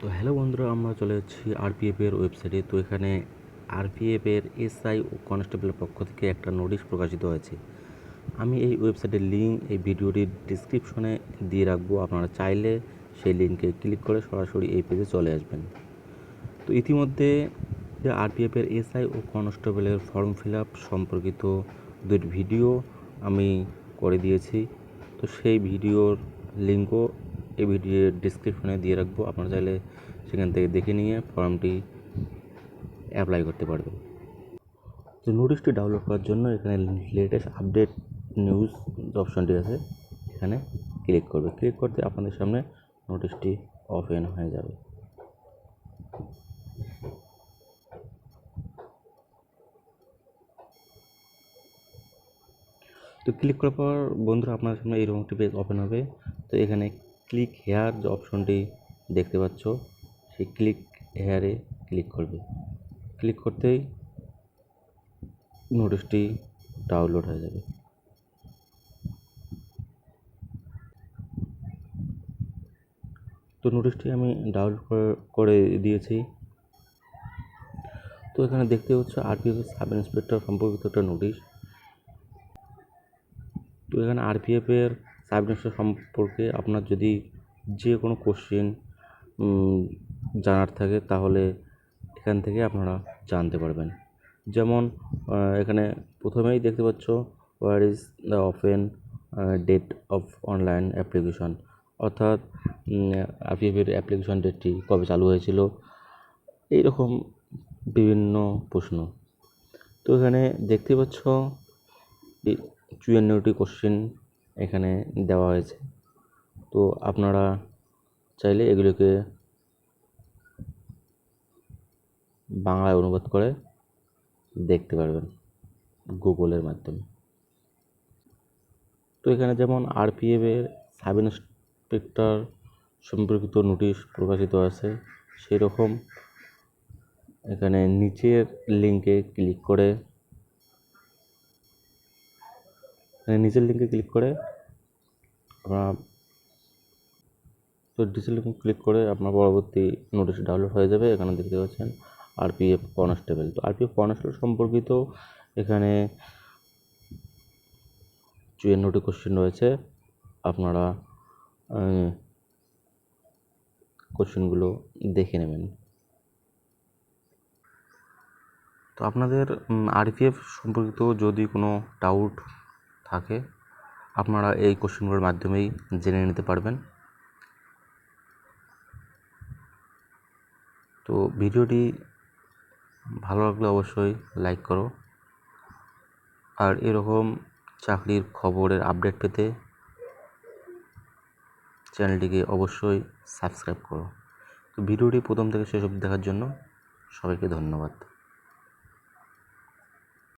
তো হ্যালো বন্ধুরা, আমরা চলে যাচ্ছি আরপিএফের ওয়েবসাইটে তো এখানে আরপিএফের এসআই ও কনস্টেবলের পক্ষ থেকে একটা নোটিশ প্রকাশিত হয়েছে। আমি এই ওয়েবসাইটের লিঙ্ক এই ভিডিওটির ডিসক্রিপশনে দিয়ে রাখব। আপনারা চাইলে সেই লিঙ্কে ক্লিক করে সরাসরি এই পেজে চলে আসবেন। তো ইতিমধ্যে আরপিএফের এসআই ও কনস্টেবলের ফর্ম ফিল আপ সম্পর্কিত দুটি ভিডিও আমি করে দিয়েছি। তো সেই ভিডিওর লিঙ্কও এই ভিডিওর ডিসক্রিপশনে দিয়ে রাখব। আপনারা চাইলে সেখান থেকে দেখে নিয়ে ফর্মটি অ্যাপ্লাই করতে পারবেন। তো নোটিশটি ডাউনলোড করার জন্য এখানে লেটেস্ট আপডেট নিউজ অপশনটি আছে। এখানে ক্লিক করবে। ক্লিক করতে আপনাদের সামনে নোটিশটি ওপেন হয়ে যাবে। তো ক্লিক করার পর বন্ধুরা আপনার সামনে এইরকম একটি পেজ ওপেন হবে। তো এখানে ক্লিক হেয়ার যে অপশনটি দেখতে পাচ্ছ, সেই ক্লিক হেয়ারে ক্লিক করবে। ক্লিক করতেই নোটিশটি ডাউনলোড হয়ে যাবে। তো নোটিশটি আমি ডাউনলোড করে দিয়েছি। তো এখানে দেখতে হচ্ছে আরপিএফ সাব ইন্সপেক্টর সম্পর্কিত একটা নোটিশ। তো এখানে আরপিএফের সাব ইন্সপেক্টর সম্পর্কে আপনার যদি যে কোনো কোশ্চেন জানার থাকে, তাহলে এখান থেকে আপনারা জানতে পারবেন। যেমন এখানে প্রথমেই দেখতে পাচ্ছ where is the open date of online application অর্থাৎ আরপিএফের অ্যাপ্লিকেশন ডেটটি কবে চালু হয়েছিল? এইরকম বিভিন্ন প্রশ্ন। তো এখানে দেখতে পাচ্ছ চুয়ান্নটি কোশ্চেন এখানে দেওয়া হয়েছে। তো আপনারা চাইলে এগুলোকে বাংলায় অনুবাদ করে দেখতে পারবেন গুগলের মাধ্যমে। তো এখানে যেমন আরপিএফের সাব ইন্সপেক্টর সম্পর্কিত নোটিশ প্রকাশিত আছে সেই রকম এখানে নিচের লিঙ্কে ক্লিক করে নিচের লিঙ্কে ক্লিক করে আপনারা তো ডিসেল লিঙ্কে ক্লিক করে আপনার পরবর্তী নোটিশ ডাউনলোড হয়ে যাবে, এখানে দেখতে পাচ্ছেন আরপিএফ কনস্টেবল তো আরপিএফ কনস্টেবল সম্পর্কিত এখানে চুয়ান্নটি কোশ্চেন রয়েছে। আপনারা কোশ্চেনগুলো দেখে নেবেন। তো আপনাদের আরপিএফ সম্পর্কিত যদি কোনো ডাউট থাকে, আপনারা এই কোশ্চেনগুলোর মাধ্যমেই জেনে নিতে পারবেন। তো ভিডিওটি ভালো লাগলে অবশ্যই লাইক করো। আর এরকম চাকরির খবরের আপডেট পেতে চ্যানেলটিকে অবশ্যই সাবস্ক্রাইব করো। তো ভিডিওটি প্রথম থেকে শেষ অবধি দেখার জন্য সবাইকে ধন্যবাদ।